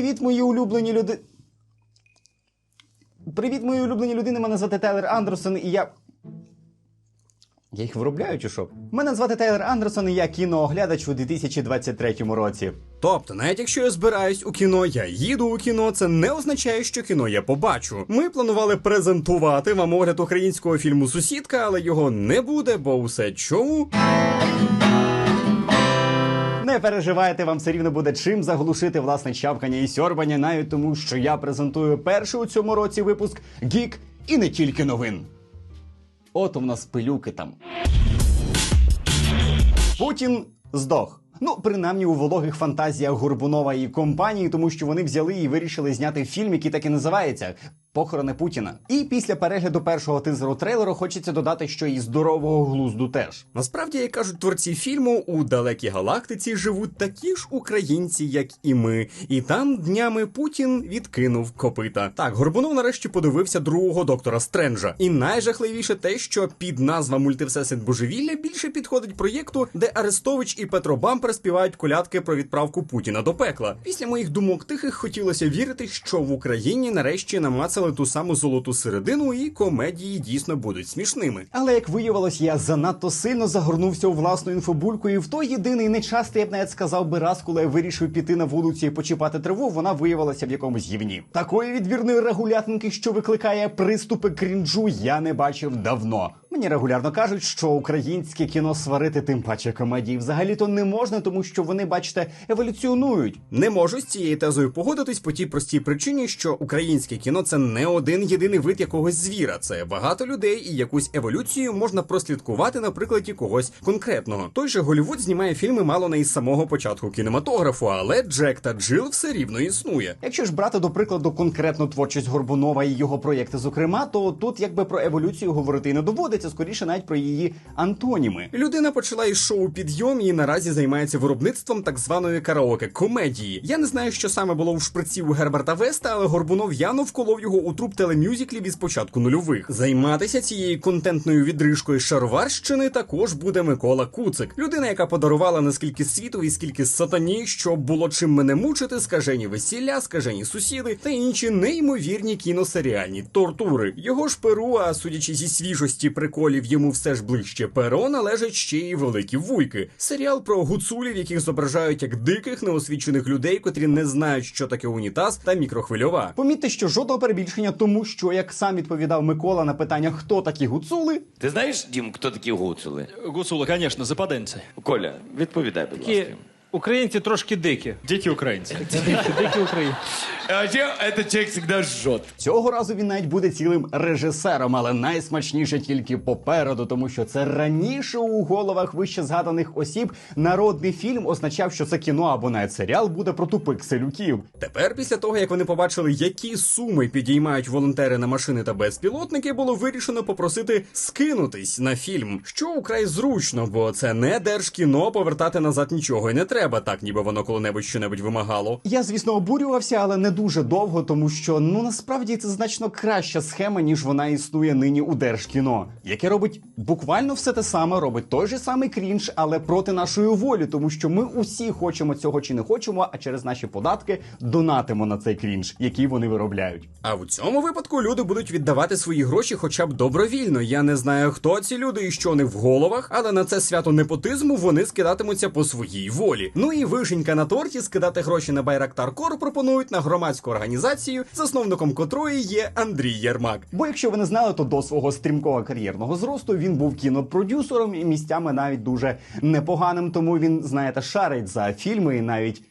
Привіт, мої улюблені люди. Привіт, мої улюблені людини. Мене звати Тейлер Андерсон, і я. Я їх виробляю чи що? Мене звати Тейлер Андерсон, і я кінооглядач у 2023 році. Тобто, навіть якщо я збираюсь у кіно, я їду у кіно, це не означає, що кіно я побачу. Ми планували презентувати вам огляд українського фільму Сусідка, але його не буде, бо усе чому. Не переживайте, вам все рівно буде чим заглушити власне чавкання і сьорбання, навіть тому, що я презентую перший у цьому році випуск Гік і не тільки новин. От у нас пилюки там. Путін здох. Ну, принаймні у вологих фантазіях Горбунова і компанії, тому що вони взяли і вирішили зняти фільм, який так і називається Похорони Путіна. І після перегляду першого тизеру трейлеру хочеться додати, що і здорового глузду теж. Насправді, як кажуть творці фільму, у далекій галактиці живуть такі ж українці, як і ми. І там днями Путін відкинув копита. Так, Горбунов нарешті подивився другого доктора Стренджа. І найжахливіше те, що під назва Мультивсесвіт Божевілля більше підходить проєкту, де Арестович і Петро Бампер співають колядки про відправку Путіна до пекла. Після моїх думок тихих хотілося вірити, що в Україні нарешті намацали ту саму золоту середину, і комедії дійсно будуть смішними. Але як виявилось, я занадто сильно загорнувся у власну інфобульку, і в той єдиний нечастий, я б навіть сказав би раз, коли я вирішив піти на вулицю і почіпати траву, вона виявилася в якомусь гівні. Такої відвірної регулятинки, що викликає приступи крінжу, я не бачив давно. Мені регулярно кажуть, що українське кіно сварити, тим паче комедії, взагалі то не можна, тому що вони, бачите, еволюціонують. Не можу з цією тезою погодитись по тій простій причині, що українське кіно це не один єдиний вид якогось звіра. Це багато людей, і якусь еволюцію можна прослідкувати на прикладі когось конкретного. Той же Голівуд знімає фільми мало не із самого початку кінематографу, але Джек та Джил все рівно існує. Якщо ж брати до прикладу конкретну творчість Горбунова і його проєкти, зокрема, то тут якби про еволюцію говорити і не доводиться, скоріше навіть про її антоніми. Людина почала із шоу підйом і наразі займається виробництвом так званої караоке комедії. Я не знаю, що саме було в шприці у Герберта Веста, але Горбунов явно вколов його у труп телемюзиклів із початку нульових. Займатися цією контентною відрижкою Шароварщини також буде Микола Куцик, людина, яка подарувала наскільки світу і скільки сатані, щоб було чим мене мучити, скажені весілля, скажені сусіди та інші неймовірні кіносеріальні тортури. Його ж перу, а судячи зі свіжості приколів, йому все ж ближче перо належать ще й великі вуйки. Серіал про гуцулів, яких зображають як диких неосвічених людей, котрі не знають, що таке унітаз та мікрохвильова. Помітьте, що жодного перебільшення, тому що як сам відповідав Микола на питання, хто такі гуцули, Ти знаєш, Дім, хто такі гуцули? Гуцули, звісно, западенці. Коля, відповідай, будь ласка. Українці трошки дикі. Дикі українці. Дикі українці. А ще этот человек всегда жжет. цього разу він навіть буде цілим режисером, але найсмачніше тільки попереду, тому що це раніше у головах вище згаданих осіб народний фільм означав, що це кіно або навіть серіал буде про тупих селюків. Тепер, після того як вони побачили, які суми підіймають волонтери на машини та безпілотники, було вирішено попросити скинутись на фільм, що украй зручно, бо це не держкіно, повертати назад нічого й не треба, так ніби воно коли-небудь що-небудь вимагало. Я, звісно, обурювався, але не дуже довго, тому що ну насправді це значно краща схема, ніж вона існує нині у Держкіно, яке робить буквально все те саме, робить той же самий крінж, але проти нашої волі, тому що ми усі хочемо цього чи не хочемо, а через наші податки донатимо на цей крінж, який вони виробляють. А в цьому випадку люди будуть віддавати свої гроші хоча б добровільно. Я не знаю, хто ці люди і що вони в головах, але на це свято непотизму вони скидатимуться по своїй волі. Ну і вишенька на торті скидати гроші на Байрактар Кор пропонують на громадську організацію, засновником котрої є Андрій Єрмак. Бо якщо ви не знали, то до свого стрімкого кар'єрного зросту він був кінопродюсером і місцями навіть дуже непоганим, тому він, знаєте, шарить за фільми і навіть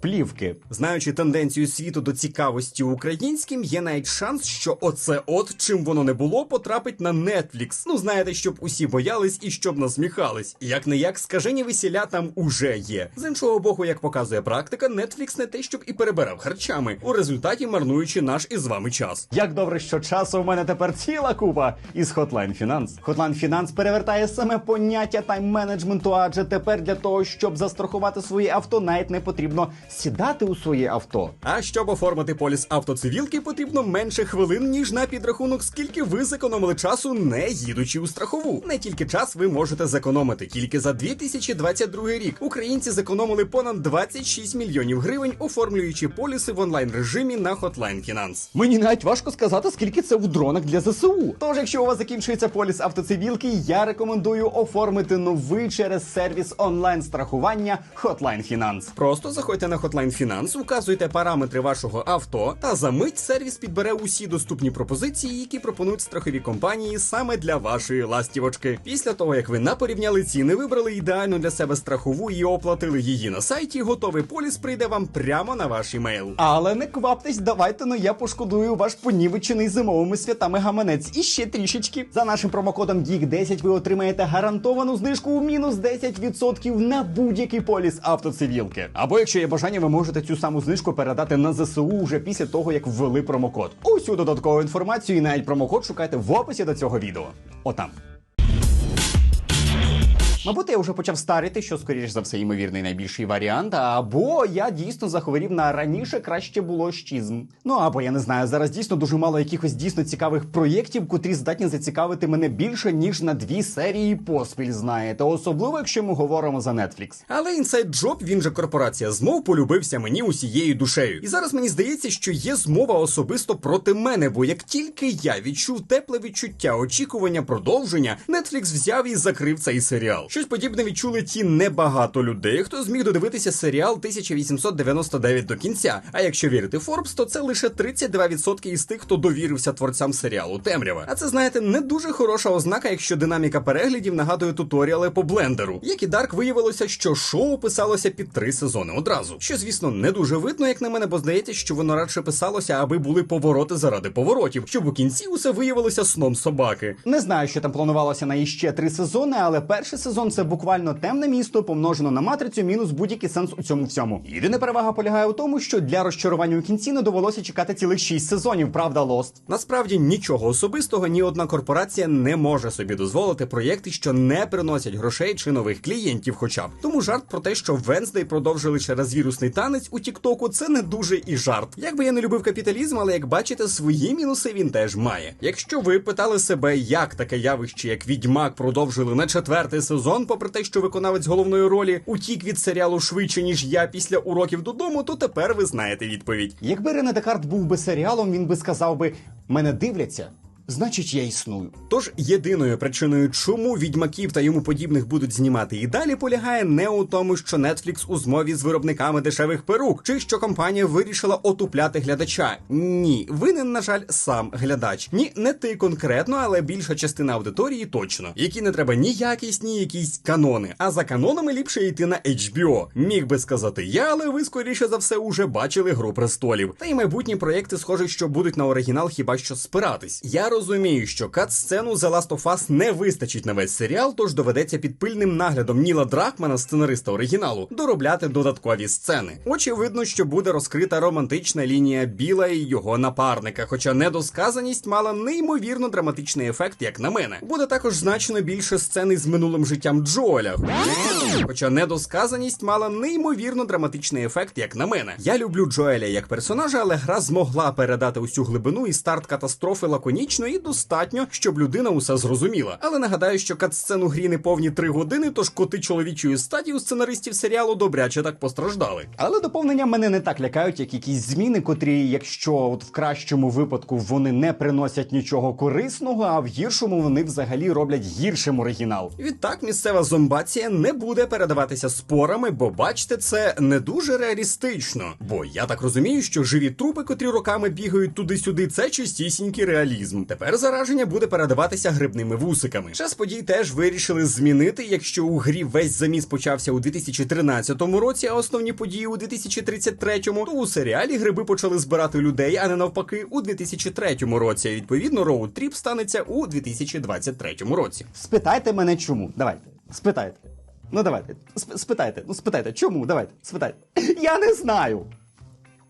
плівки. Знаючи тенденцію світу до цікавості українським, є навіть шанс, що оце от чим воно не було, потрапить на Netflix. Ну знаєте, щоб усі боялись і щоб насміхались. Як не як скажені весіля там уже є. З іншого боку, як показує практика, Netflix не те, щоб і перебирав харчами, у результаті марнуючи наш із вами час. Як добре, що часу у мене тепер ціла купа із Hotline Finance. Hotline Finance перевертає саме поняття тайм-менеджменту, адже тепер для того, щоб застрахувати свої авто, навіть не потрібно сідати у своє авто. А щоб оформити поліс автоцивілки, потрібно менше хвилин, ніж на підрахунок, скільки ви зекономили часу, не їдучи у страхову. Не тільки час ви можете зекономити. Тільки за 2022 рік українці зекономили понад 26 мільйонів гривень, оформлюючи поліси в онлайн режимі на Hotline Finance. Мені навіть важко сказати, скільки це в дронах для ЗСУ. Тож, якщо у вас закінчується поліс автоцивілки, я рекомендую оформити новий через сервіс онлайн страхування Hotline Finance. Просто заходьте на Hotline Finance, указуйте параметри вашого авто, та за мить сервіс підбере усі доступні пропозиції, які пропонують страхові компанії саме для вашої ластівочки. Після того, як ви напорівняли ціни, вибрали ідеальну для себе страхову і оплатили її на сайті, готовий поліс прийде вам прямо на ваш імейл. Але не кваптесь, давайте ну я пошкодую ваш понівечений зимовими святами гаманець і ще трішечки. За нашим промокодом GEEK10 ви отримаєте гарантовану знижку у мінус 10% на будь-який поліс автоцивілки. Або якщо є бажання, ви можете цю саму знижку передати на ЗСУ вже після того, як ввели промокод. Усю додаткову інформацію і навіть промокод шукайте в описі до цього відео. Отам. Мабуть, я вже почав старити, що скоріш за все ймовірний найбільший варіант, або я дійсно захворів на раніше краще було щізм. Ну або я не знаю, зараз дійсно дуже мало якихось дійсно цікавих проєктів, котрі здатні зацікавити мене більше ніж на дві серії поспіль. Знаєте, особливо якщо ми говоримо за Netflix. Але Inside Job, він же корпорація змов, полюбився мені усією душею. І зараз мені здається, що є змова особисто проти мене, бо як тільки я відчув тепле відчуття очікування продовження, Netflix взяв і закрив цей серіал. Щось подібне відчули ті небагато людей, хто зміг додивитися серіал 1899 до кінця. А якщо вірити Forbes, то це лише 32% із тих, хто довірився творцям серіалу Темрява. А це знаєте, не дуже хороша ознака, якщо динаміка переглядів нагадує туторіали по блендеру. Як і Дарк виявилося, що шоу писалося під три сезони одразу. Що, звісно, не дуже видно, як на мене, бо здається, що воно радше писалося, аби були повороти заради поворотів, щоб у кінці усе виявилося сном собаки. Не знаю, що там планувалося на іще три сезони, але перший сезон це буквально темне місто, помножено на матрицю, мінус будь-який сенс у цьому всьому. Єдина перевага полягає у тому, що для розчарування у кінці не довелося чекати цілих шість сезонів, правда, Лост. Насправді нічого особистого ні одна корпорація не може собі дозволити проєкти, що не приносять грошей чи нових клієнтів, хоча б тому жарт про те, що Венздей продовжили через вірусний танець у Тіктоку, це не дуже і жарт. Якби я не любив капіталізм, але як бачите, свої мінуси він теж має. Якщо ви питали себе, як таке явище, як відьмак, продовжили на четвертий сезон, попри те, що виконавець головної ролі утік від серіалу швидше ніж я після уроків додому, то тепер ви знаєте відповідь. Якби Рене Декарт був би серіалом, він би сказав би: мене дивляться, значить я існую. Тож єдиною причиною, чому відьмаків та йому подібних будуть знімати і далі, полягає не у тому, що Netflix у змові з виробниками дешевих перук, чи що компанія вирішила отупляти глядача. Ні, винен, на жаль, сам глядач. Ні, не ти конкретно, але більша частина аудиторії точно, які не треба ні якість, ні якісь канони. А за канонами ліпше йти на HBO. Міг би сказати я, але ви скоріше за все уже бачили гру престолів. Та й майбутні проєкти, схоже, що будуть на оригінал хіба що спиратись. Я розумію, що кат-сцену The Last of Us не вистачить на весь серіал, тож доведеться під пильним наглядом Ніла Дракмана, сценариста оригіналу, доробляти додаткові сцени. Очевидно, що буде розкрита романтична лінія Біла і його напарника, хоча недосказаність мала неймовірно драматичний ефект, як на мене. Буде також значно більше сцени з минулим життям Джоеля. Хоча недосказаність мала неймовірно драматичний ефект, як на мене. Я люблю Джоеля як персонажа, але гра змогла передати усю глибину і старт катастрофи лаконічно і достатньо, щоб людина усе зрозуміла. Але нагадаю, що катсцену грі не повні три години, тож коти чоловічої статі у сценаристів серіалу добряче так постраждали. Але доповнення мене не так лякають, як якісь зміни, котрі, якщо от в кращому випадку вони не приносять нічого корисного, а в гіршому вони взагалі роблять гіршим оригінал. Відтак місцева зомбація не буде передаватися спорами, бо бачите, це не дуже реалістично. Бо я так розумію, що живі трупи, котрі роками бігають туди-сюди, це чистісінький реалізм. Тепер зараження буде передаватися грибними вусиками. Час подій теж вирішили змінити, якщо у грі весь заміс почався у 2013 році, а основні події у 2033, то у серіалі гриби почали збирати людей, а не навпаки, у 2003 році. Відповідно, роуд тріп станеться у 2023 році. Спитайте мене чому. Давайте. Спитайте. Ну давайте. Сп- спитайте. Ну спитайте, чому? Давайте. Спитайте. Я не знаю.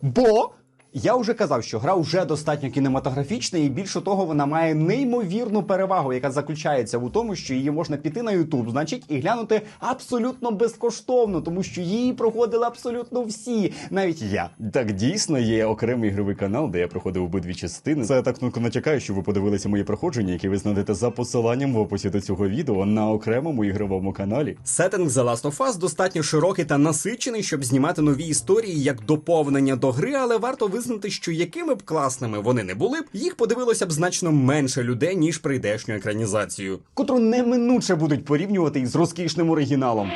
Бо Я вже казав, що гра вже достатньо кінематографічна, і більше того, вона має неймовірну перевагу, яка заключається у тому, що її можна піти на Ютуб, значить, і глянути абсолютно безкоштовно, тому що її проходили абсолютно всі, навіть я. Так дійсно є окремий ігровий канал, де я проходив обидві частини. Це я так тонко натякаю, що ви подивилися мої проходження, які ви знайдете за посиланням в описі до цього відео на окремому ігровому каналі. Сеттинг The Last of Us достатньо широкий та насичений, щоб знімати нові історії як доповнення до гри, але варто визнати, що якими б класними вони не були їх подивилося б значно менше людей, ніж прийдешню екранізацію. котру неминуче будуть порівнювати із розкішним оригіналом.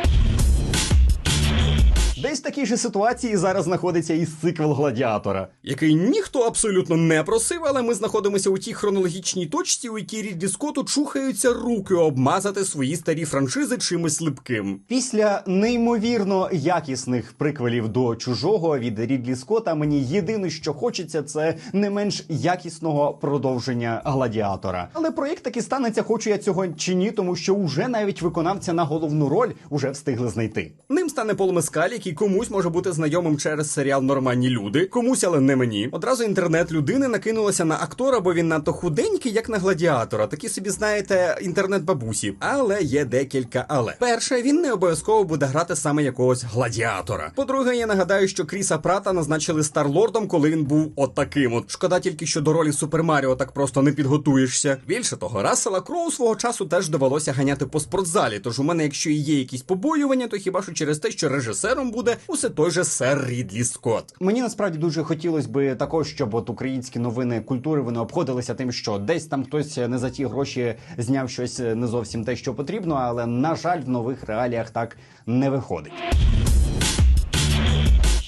Такій же ситуації зараз знаходиться і сиквел гладіатора. Який ніхто абсолютно не просив, але ми знаходимося у тій хронологічній точці, у якій Рідлі Скотту чухаються руки обмазати свої старі франшизи чимось липким. Після неймовірно якісних приквелів до чужого від Рідлі Скотта мені єдине, що хочеться, це не менш якісного продовження гладіатора. Але проєкт таки станеться, хочу я цього чи ні, тому що уже навіть виконавця на головну роль уже встигли знайти. Ним стане Пол Мескаль, який комусь може бути знайомим через серіал Нормальні люди, комусь, але не мені. Одразу інтернет людини накинулося на актора, бо він надто худенький, як на гладіатора. Такі собі знаєте, інтернет-бабусі. Але є декілька але. Перше, він не обов'язково буде грати саме якогось гладіатора. По-друге, я нагадаю, що Кріса Прата назначили Старлордом, коли він був отаким. От шкода тільки, що до ролі Супер Маріо так просто не підготуєшся. Більше того, Рассела Кроу свого часу теж довелося ганяти по спортзалі. Тож у мене, якщо і є якісь побоювання, то хіба що через те, що режисером буде усе той же сер Рідлі Скотт. Мені насправді дуже хотілося би також, щоб от українські новини культури вони обходилися тим, що десь там хтось не за ті гроші зняв щось не зовсім те, що потрібно, але на жаль, в нових реаліях так не виходить.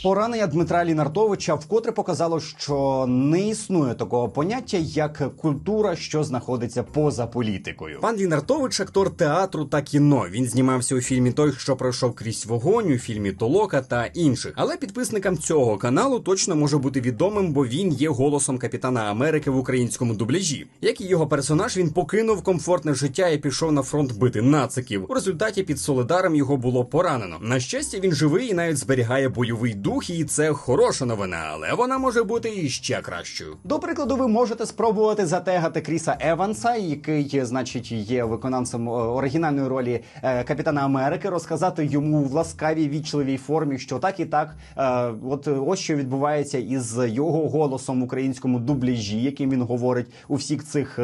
Поранення Дмитра Лінартовича вкотре показало, що не існує такого поняття, як культура, що знаходиться поза політикою. Пан Лінартович актор театру та кіно. Він знімався у фільмі Той, що пройшов крізь вогонь, у фільмі Толока та інших. Але підписникам цього каналу точно може бути відомим, бо він є голосом капітана Америки в українському дубляжі. Як і його персонаж, він покинув комфортне життя і пішов на фронт бити нациків. У результаті під Солидаром його було поранено. На щастя, він живий і навіть зберігає бойовий дух, і це хороша новина, але вона може бути і ще кращою. До прикладу, ви можете спробувати затегати Кріса Еванса, який, значить, є виконавцем е, оригінальної ролі е, Капітана Америки, розказати йому в ласкавій вічливій формі, що так і так, е, от ось що відбувається із його голосом в українському дубляжі, яким він говорить у всіх цих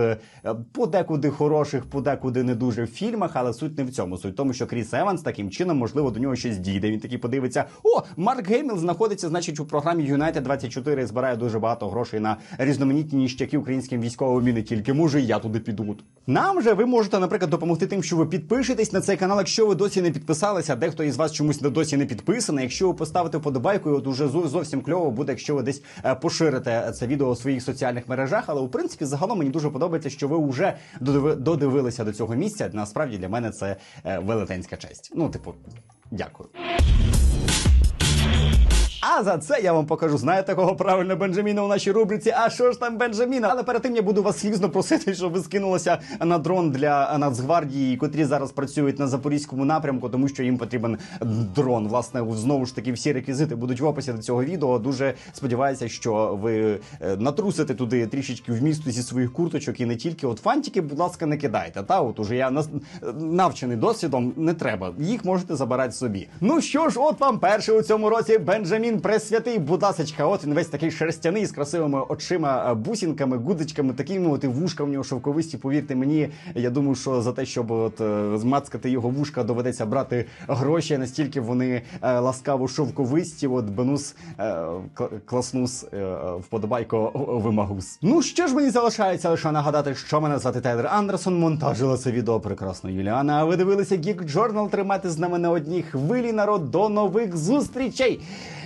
подекуди хороших, подекуди не дуже фільмах, але суть не в цьому. Суть в тому, що Кріс Еванс таким чином, можливо, до нього щось дійде. Він такий подивиться: о, Марк Гейміл знаходиться, значить, у програмі United 24 і збирає дуже багато грошей на різноманітні ніщаки українським військовим і не тільки. Може, і я туди піду. Нам же ви можете, наприклад, допомогти тим, що ви підпишетесь на цей канал, якщо ви досі не підписалися. Дехто із вас чомусь досі не підписаний. Якщо ви поставите вподобайку, от уже зовсім кльово буде, якщо ви десь е, поширите це відео у своїх соціальних мережах. Але у принципі, загалом мені дуже подобається, що ви вже додивилися до цього місця. Насправді для мене це е, велетенська честь. Ну, типу, дякую. А за це я вам покажу. Знаєте, кого правильно Бенджаміна у нашій рубриці? А що ж там Бенджаміна? Але перед тим я буду вас слізно просити, щоб ви скинулися на дрон для Нацгвардії, котрі зараз працюють на запорізькому напрямку, тому що їм потрібен дрон. Власне, знову ж таки, всі реквізити будуть в описі до цього відео. Дуже сподіваюся, що ви е, натрусите туди трішечки вмісту зі своїх курточок і не тільки. От фантики, будь ласка, не кидайте. Та от уже я нас- навчений досвідом, не треба. Їх можете забирати собі. Ну що ж, от вам перший у цьому році Бенджамін Пресвятий, будь ласочка, от він весь такий шерстяний з красивими очима, е, бусінками, гудзичками, такими от і вушка в нього шовковисті. Повірте мені, я думаю, що за те, щоб от е, змацкати його вушка, доведеться брати гроші. Настільки вони е, ласкаво шовковисті. От бенус кл- класнус вподобайко вимагус. Ну що ж мені залишається лише нагадати, що мене звати Тайлер Андерсон. Монтажила це відео прекрасно Юліана. А ви дивилися Geek Journal. Тримайте з нами на одній хвилі народ. До нових зустрічей.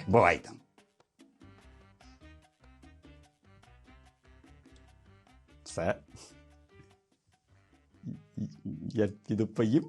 Бувайте. Все. Я піду поїм.